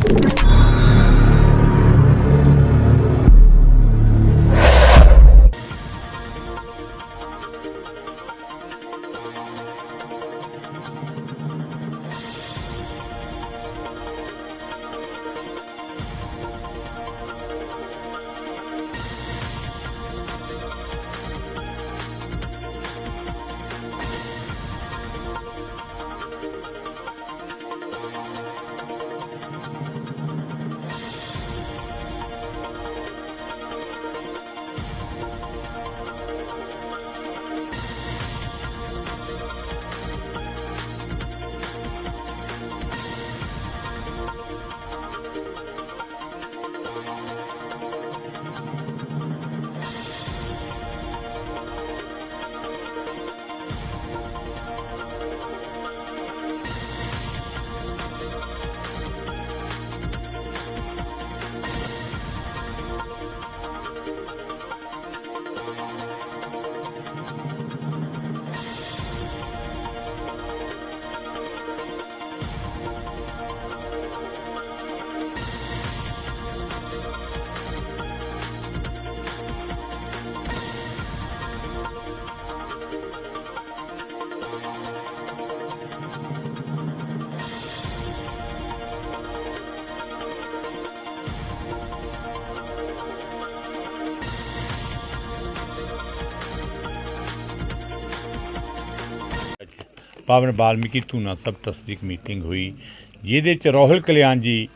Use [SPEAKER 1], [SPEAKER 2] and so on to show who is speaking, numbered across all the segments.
[SPEAKER 1] Oh. ਪਾਵਨ ਬਾਲਮੀਕੀ ਧੂਨਾ ਸਭ ਤਸਦੀਕ ਮੀਟਿੰਗ ਹੋਈ, ਜਿਹਦੇ ਚ ਰੋਹਲ ਕਲਿਆਣ ਜੀ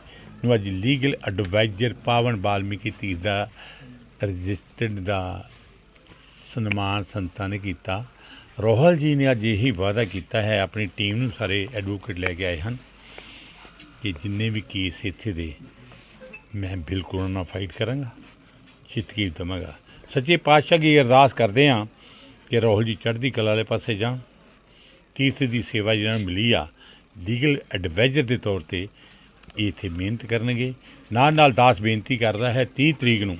[SPEAKER 1] ਨੂੰ ਅੱਜ ਲੀਗਲ ਐਡਵਾਈਜ਼ਰ ਪਾਵਨ ਬਾਲਮੀਕੀ ਧੀਰ ਦਾ ਰਜਿਸਟਰਡ ਦਾ ਸਨਮਾਨ ਸੰਤਾਂ ਨੇ ਕੀਤਾ। ਰੋਹਲ ਜੀ ਨੇ ਅੱਜ ਇਹੀ ਵਾਅਦਾ ਕੀਤਾ ਹੈ, ਆਪਣੀ ਟੀਮ ਨੂੰ ਸਾਰੇ ਐਡਵੋਕੇਟ ਲੈ ਕੇ ਆਏ ਹਨ ਕਿ ਜਿੰਨੇ ਵੀ ਕੇਸ ਇੱਥੇ ਦੇ, ਮੈਂ ਬਿਲਕੁਲ ਉਹਨਾਂ ਨਾਲ ਫਾਈਟ ਕਰਾਂਗਾ ਚਿਤਕੀ ਦਵਾਂਗਾ। ਸੱਚੇ ਪਾਤਸ਼ਾਹ ਦੀ ਅਰਦਾਸ ਕਰਦੇ ਹਾਂ ਕਿ ਰਾਹੁਲ ਜੀ ਚੜ੍ਹਦੀ ਕਲਾ ਵਾਲੇ ਪਾਸੇ ਜਾਣ। ਤੀਸਰੀ ਦੀ ਸੇਵਾ ਜਿਹਨਾਂ ਨੂੰ ਮਿਲੀ ਆ ਲੀਗਲ ਐਡਵਾਈਜ਼ਰ ਦੇ ਤੌਰ ਤੇ ਇਹ ਇੱਥੇ ਮਿਹਨਤ ਕਰਨਗੇ। ਨਾਲ ਨਾਲ ਦਾਸ ਬੇਨਤੀ ਕਰਦਾ ਹੈ 30 ਤਰੀਕ ਨੂੰ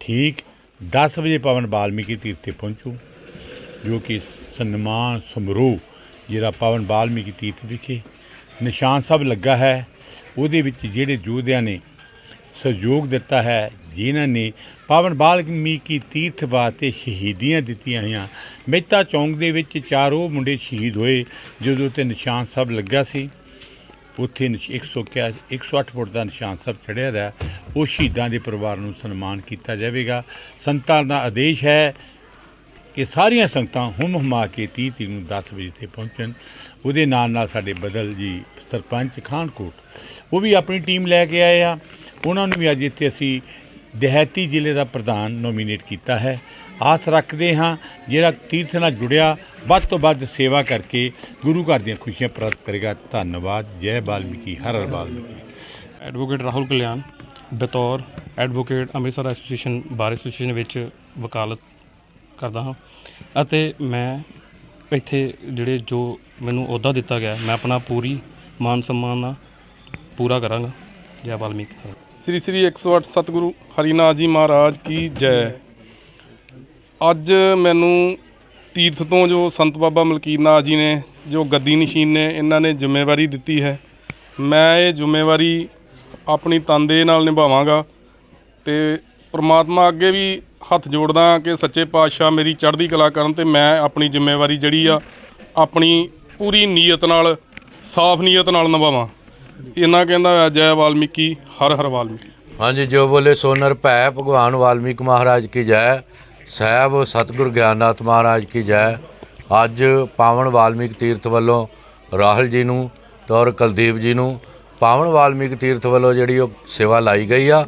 [SPEAKER 1] ਠੀਕ 10 ਵਜੇ ਪਵਨ ਬਾਲਮੀਕੀ ਤੀਰਥ ਤੇ ਪਹੁੰਚੋ, ਜੋ ਕਿ ਸਨਮਾਨ ਸਮਾਰੋਹ ਜਿਹੜਾ ਪਵਨ ਬਾਲਮੀਕੀ ਤੀਰਥ ਵਿਖੇ ਨਿਸ਼ਾਨ ਸਭ ਲੱਗਾ ਹੈ, ਉਹਦੇ ਵਿੱਚ ਜਿਹੜੇ ਯੋਧਿਆਂ ਨੇ ਸਹਿਯੋਗ ਦਿੱਤਾ ਹੈ ਜਿਨ੍ਹਾਂ ਨੇ ਪਾਵਨ ਬਾਲਮੀਕੀ ਤੀਰਥ ਵਾਸਤੇ ਸ਼ਹੀਦੀਆਂ ਦਿੱਤੀਆਂ ਹੋਈਆਂ। ਮਹਿਤਾ ਚੌਂਕ ਦੇ ਵਿੱਚ ਚਾਰ ਉਹ ਮੁੰਡੇ ਸ਼ਹੀਦ ਹੋਏ, ਜਦੋਂ ਤੇ ਨਿਸ਼ਾਨ ਸਾਹਿਬ ਲੱਗਾ ਸੀ। ਉੱਥੇ ਨਿਸ਼- 100 ਕਿਆ 108 ਫੁੱਟ ਦਾ ਨਿਸ਼ਾਨ ਸਾਹਿਬ ਚੜ੍ਹਿਆ ਦਾ। ਉਹ ਸ਼ਹੀਦਾਂ ਦੇ ਪਰਿਵਾਰ ਨੂੰ ਸਨਮਾਨ ਕੀਤਾ ਜਾਵੇਗਾ। ਸੰਤਾਂ ਦਾ ਆਦੇਸ਼ ਹੈ ਕਿ ਸਾਰੀਆਂ ਸੰਗਤਾਂ ਹੁਮ ਹੁਮਾ ਕੇ 30 ਤਰੀਕ ਨੂੰ 10 ਵਜੇ ਤੇ ਪਹੁੰਚਣ। ਉਹਦੇ ਨਾਲ ਨਾਲ ਸਾਡੇ ਬਦਲ ਜੀ, ਸਰਪੰਚ ਖਾਨਕੋਟ, ਉਹ ਵੀ ਆਪਣੀ ਟੀਮ ਲੈ ਕੇ ਆਏ ਆ। ਉਹਨਾਂ ਨੂੰ ਵੀ ਅੱਜ ਇੱਥੇ ਅਸੀਂ ਦਿਹਾਤੀ ਜ਼ਿਲ੍ਹੇ ਦਾ ਪ੍ਰਧਾਨ ਨੋਮੀਨੇਟ ਕੀਤਾ ਹੈ। ਆਸ ਰੱਖਦੇ ਹਾਂ ਜਿਹੜਾ ਤੀਰਥ ਨਾਲ ਜੁੜਿਆ ਵੱਧ ਤੋਂ ਵੱਧ ਸੇਵਾ ਕਰਕੇ ਗੁਰੂ ਘਰ ਦੀਆਂ ਖੁਸ਼ੀਆਂ ਪ੍ਰਾਪਤ ਕਰੇਗਾ। ਧੰਨਵਾਦ। ਜੈ ਬਾਲਮੀਕੀ। ਹਰ ਹਰ ਬਾਲਮੀਕੀ।
[SPEAKER 2] ਐਡਵੋਕੇਟ ਰਾਹੁਲ ਕਲਿਆਣ ਬਤੌਰ advocate Amritsar association bar association ਵਿੱਚ ਵਕਾਲਤ ਕਰਦਾ ਹਾਂ ਅਤੇ ਮੈਂ ਇੱਥੇ ਜਿਹੜੇ ਜੋ ਮੈਨੂੰ ਅਹੁਦਾ ਦਿੱਤਾ ਗਿਆ ਮੈਂ ਆਪਣਾ ਪੂਰੀ ਮਾਨ ਸਨਮਾਨ ਨਾਲ ਪੂਰਾ ਕਰਾਂਗਾ। ਜੈ ਵਾਲਮੀਕ
[SPEAKER 3] ਸ੍ਰੀ ਸ੍ਰੀ 108 ਸਤਿਗੁਰੂ ਹਰੀਨਾਥ ਜੀ ਮਹਾਰਾਜ ਕੀ ਜੈ। ਅੱਜ ਮੈਨੂੰ ਤੀਰਥ ਤੋਂ ਜੋ ਸੰਤ ਬਾਬਾ ਮਲਕੀਰਨਾਥ ਜੀ ਨੇ, ਜੋ ਗੱਦੀ ਨਸ਼ੀਨ ਨੇ, ਇਹਨਾਂ ਨੇ ਜ਼ਿੰਮੇਵਾਰੀ ਦਿੱਤੀ ਹੈ। ਮੈਂ ਇਹ ਜ਼ਿੰਮੇਵਾਰੀ ਆਪਣੀ ਤਨਦੇਹ ਨਾਲ ਨਿਭਾਵਾਂਗਾ ਤੇ ਪ੍ਰਮਾਤਮਾ ਅੱਗੇ ਵੀ ਹੱਥ ਜੋੜਦਾ ਕਿ ਸੱਚੇ ਪਾਤਸ਼ਾਹ ਮੇਰੀ ਚੜ੍ਹਦੀ ਕਲਾ ਕਰਨ ਤੇ ਮੈਂ ਆਪਣੀ ਜ਼ਿੰਮੇਵਾਰੀ ਜਿਹੜੀ ਆ, ਆਪਣੀ ਪੂਰੀ ਨੀਅਤ ਨਾਲ, ਸਾਫ਼ ਨੀਅਤ ਨਾਲ ਨਿਭਾਵਾਂ। ਇਹਨਾਂ ਕਹਿੰਦਾ ਹੋਇਆ, ਜੈ ਵਾਲਮੀਕੀ, ਹਰ ਹਰ ਵਾਲਮੀਕੀ।
[SPEAKER 4] ਹਾਂਜੀ, ਜੋ ਬੋਲੇ ਸੋਨਰ ਭੈ, ਭਗਵਾਨ ਵਾਲਮੀਕ ਮਹਾਰਾਜ ਕੀ ਜੈ, ਸਾਹਿਬ ਸਤਿਗੁਰ ਗਿਆਨਨਾਥ ਮਹਾਰਾਜ ਕੀ ਜੈ। ਅੱਜ ਪਾਵਨ ਵਾਲਮੀਕ ਤੀਰਥ ਵੱਲੋਂ ਰਾਹੁਲ ਜੀ ਨੂੰ ਤੇ ਔਰ ਕੁਲਦੀਪ ਜੀ ਨੂੰ ਪਾਵਨ ਵਾਲਮੀਕ ਤੀਰਥ ਵੱਲੋਂ ਜਿਹੜੀ ਉਹ ਸੇਵਾ ਲਾਈ ਗਈ ਆ।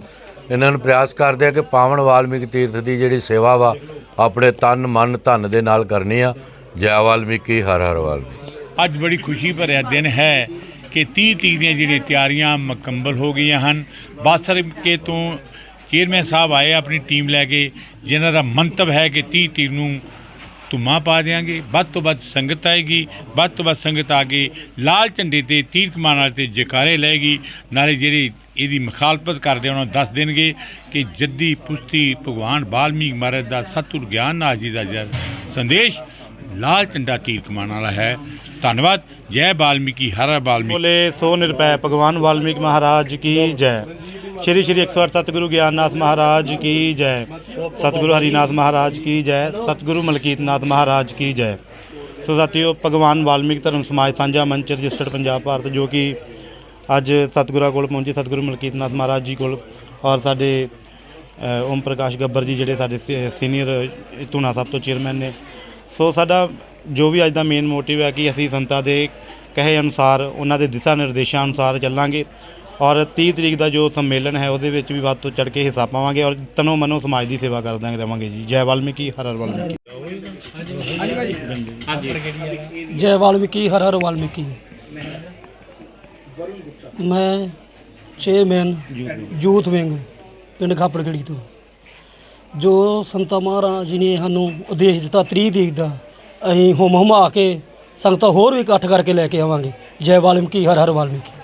[SPEAKER 4] ਇਹਨਾਂ ਨੂੰ ਪ੍ਰਯਾਸ ਕਰਦੇ ਆ ਕਿ ਪਾਵਨ ਵਾਲਮੀਕ ਤੀਰਥ ਦੀ ਜਿਹੜੀ ਸੇਵਾ ਵਾ, ਆਪਣੇ ਤਨ, ਮਨ, ਧਨ ਦੇ ਨਾਲ ਕਰਨੀ ਆ। ਜੈ ਵਾਲਮੀਕੀ, ਹਰ ਹਰ ਵਾਲਮੀਕੀ
[SPEAKER 1] ਅੱਜ ਬੜੀ ਖੁਸ਼ੀ ਭਰਿਆ ਦਿਨ ਹੈ ਕਿ 30 ਤਰੀਕ ਦੀਆਂ ਜਿਹੜੀਆਂ ਤਿਆਰੀਆਂ ਮੁਕੰਮਲ ਹੋ ਗਈਆਂ ਹਨ। ਬਾਸਰ ਕੇ ਤੋਂ ਚੇਅਰਮੈਨ ਸਾਹਿਬ ਆਏ ਆਪਣੀ ਟੀਮ ਲੈ ਕੇ, ਜਿਨ੍ਹਾਂ ਦਾ ਮੰਤਵ ਹੈ ਕਿ 30 ਤਰੀਕ ਨੂੰ ਧੁੰਮਾਂ ਪਾ ਦੇਾਂਗੇ ਵੱਧ ਤੋਂ ਵੱਧ ਸੰਗਤ ਆਏਗੀ, ਵੱਧ ਤੋਂ ਵੱਧ ਸੰਗਤ ਆ ਕੇ ਲਾਲ ਝੰਡੇ ਤੇ ਤੀਰ ਕਮਾਨ ਤੇ ਜਕਾਰੇ ਲਏਗੀ। ਨਾਲੇ ਜਿਹੜੀ ਇਹਦੀ ਮੁਖਾਲਫਤ ਕਰਦੇ ਉਹਨਾਂ ਨੂੰ ਦੱਸ ਦੇਣਗੇ ਕਿ ਜੱਦੀ ਪੁਸ਼ਤੀ ਭਗਵਾਨ ਬਾਲਮੀਕ ਮਹਾਰਾਜ ਦਾ ਸਤਿਗੁਰ ਗਿਆਨ ਨਾਥ ਜੀ ਦਾ ਸੰਦੇਸ਼ ਲਾਲ ਝੰਡਾ ਤੀਰ ਕਮਾਉਣ ਵਾਲਾ ਹੈ। ਧੰਨਵਾਦ। ਜੈ ਵਾਲਮੀਕੀ ਹਰਾ ਵਾਲਮੀਕੀ
[SPEAKER 5] ਬੋਲੇ ਸੋ ਨਿਰਪੈ ਭਗਵਾਨ ਵਾਲਮੀਕ ਮਹਾਰਾਜ ਕੀ ਜੈ। ਸ਼੍ਰੀ ਸ਼੍ਰੀ 108 ਸਤਿਗੁਰੂ ਗਿਆਨਨਾਥ ਮਹਾਰਾਜ ਕੀ ਜੈ। ਸਤਿਗੁਰੂ ਹਰੀਨਾਥ ਮਹਾਰਾਜ ਕੀ ਜੈ। ਸਤਿਗੁਰੂ ਮਲਕੀਤਨਾਥ ਮਹਾਰਾਜ ਕੀ ਜੈ। ਸੋ ਸਾਥੀਓ, ਭਗਵਾਨ ਵਾਲਮੀਕ ਧਰਮ ਸਮਾਜ ਸਾਂਝਾ ਮੰਚ ਰਜਿਸਟਰਡ ਪੰਜਾਬ ਭਾਰਤ, ਜੋ ਕਿ ਅੱਜ ਸਤਿਗੁਰਾਂ ਕੋਲ ਪਹੁੰਚੇ, ਸਤਿਗੁਰੂ ਮਲਕੀਤਨਾਥ ਮਹਾਰਾਜ ਜੀ ਕੋਲ। ਔਰ ਸਾਡੇ ਓਮ ਪ੍ਰਕਾਸ਼ ਗੱਬਰ ਜੀ, ਜਿਹੜੇ ਸਾਡੇ ਸੀਨੀਅਰ ਧੂਨਾ ਸਾਹਿਬ ਤੋਂ ਚੇਅਰਮੈਨ ਨੇ ਸੋ ਸਾਡਾ ਜੋ ਵੀ ਅੱਜ ਦਾ ਮੇਨ ਮੋਟਿਵ ਹੈ ਕਿ ਅਸੀਂ ਸੰਤਾਂ ਦੇ ਕਹੇ ਅਨੁਸਾਰ ਉਹਨਾਂ ਦੇ ਦਿਸ਼ਾ ਨਿਰਦੇਸ਼ਾਂ ਅਨੁਸਾਰ ਚੱਲਾਂਗੇ ਔਰ 30 ਤਰੀਕ ਦਾ ਜੋ ਸੰਮੇਲਨ ਹੈ ਉਹਦੇ ਵਿੱਚ ਵੀ ਵੱਧ ਤੋਂ ਚੜ ਕੇ ਹਿੱਸਾ ਪਾਵਾਂਗੇ ਔਰ ਤਨੋ ਮਨੋ ਸਮਾਜ ਦੀ ਸੇਵਾ ਕਰਦਾਂਗੇ ਰਵਾਂਗੇ ਜੀ। ਜੈ ਵਾਲਮੀਕੀ ਹਰ ਹਰ ਵਾਲਮੀਕੀ।
[SPEAKER 6] ਜੈ ਵਾਲਮੀਕੀ ਹਰ ਹਰ ਵਾਲਮੀਕੀ। ਮੈਂ ਚੇਅਰਮੈਨ ਯੂਥ ਵਿੰਗ ਪਿੰਡ ਖਾਪੜਗੜੀ ਤੋਂ। ਜੋ ਸੰਤਾ ਮਹਾਰਾਜ ਜੀ ਨੇ ਸਾਨੂੰ ਉਦੇਸ਼ ਦਿੱਤਾ 30 ਤਰੀਕ ਦਾ, ਅਸੀਂ ਹੁਮ ਹੁਮਾ ਕੇ ਸੰਗਤਾਂ ਹੋਰ ਵੀ ਇਕੱਠ ਕਰਕੇ ਲੈ ਕੇ ਆਵਾਂਗੇ। ਜੈ ਵਾਲਮੀਕੀ ਹਰ ਹਰ ਵਾਲਮੀਕੀ।